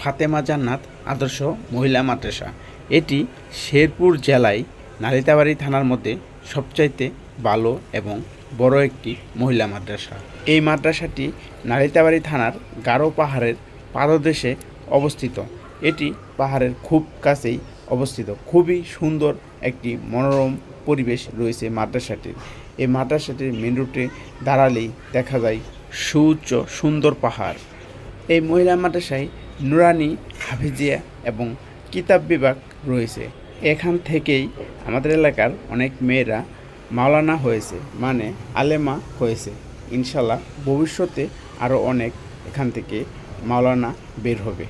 ফাতেমা জান্নাত, আদর্শ মহিলা মাদ্রাসা। এটি শেরপুর জেলায় নালিতাবাড়ি থানার মধ্যে সবচাইতে ভালো এবং বড় একটি মহিলা মাদ্রাসা। এই মাদ্রাসাটি নালিতাবাড়ি থানার গারো পাহাড়ের পাদদেশে অবস্থিত। এটি পাহাড়ের খুব কাছেই অবস্থিত। খুবই সুন্দর একটি মনোরম পরিবেশ রয়েছে মাদ্রাসাটির। এই মাদ্রাসাটির মেন রুটে দাঁড়ালেই দেখা যায় সুউচ্চ সুন্দর পাহাড়। এই মহিলা মাদ্রাসায় নুরানি, হাফিজিয়া এবং কিতাব বিভাগ রয়েছে। এখান থেকেই আমাদের এলাকার অনেক মেয়েরা মাওলানা হয়েছে মানে আলেমা হয়েছে। ইনশাল্লাহ ভবিষ্যতে আরও অনেক এখান থেকে মাওলানা বের হবে।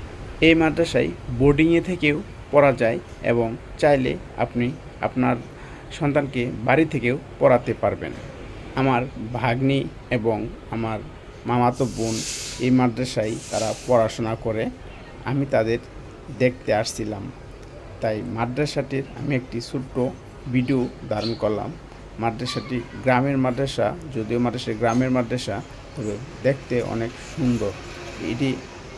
এই মাদ্রাসায় বোর্ডিংয়ে থেকেও পড়া যায় এবং চাইলে আপনি আপনার সন্তানকে বাড়ি থেকেও পড়াতে পারবেন। আমার ভাগ্নি এবং আমার মামাতো বোন, এই মাদ্রাসায় তারা পড়াশোনা করে। আমি তাদের দেখতে আসছিলাম। তাই মাদ্রাসাটির আমি একটি ছোট্ট ভিডিও ধারণ করলাম। মাদ্রাসাটি গ্রামের মাদ্রাসা, যদিও মাদ্রাসা গ্রামের মাদ্রাসা, তবে দেখতে অনেক সুন্দর। এটি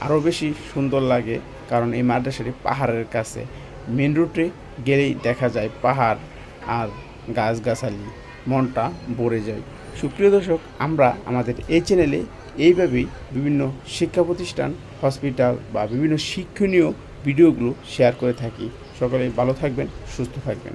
আরও বেশি সুন্দর লাগে কারণ এই মাদ্রাসাটি পাহাড়ের কাছে। মেন রুটে গেলেই দেখা যায় পাহাড় আর গাছগাছালি। মনটা ভরে যায়। সুপ্রিয় দর্শক, আমরা আমাদের এই চ্যানেলে এইভাবেই বিভিন্ন শিক্ষা প্রতিষ্ঠান, হসপিটাল বা বিভিন্ন শিক্ষণীয় ভিডিওগুলো শেয়ার করে থাকি। সকলে ভালো থাকবেন, সুস্থ থাকবেন।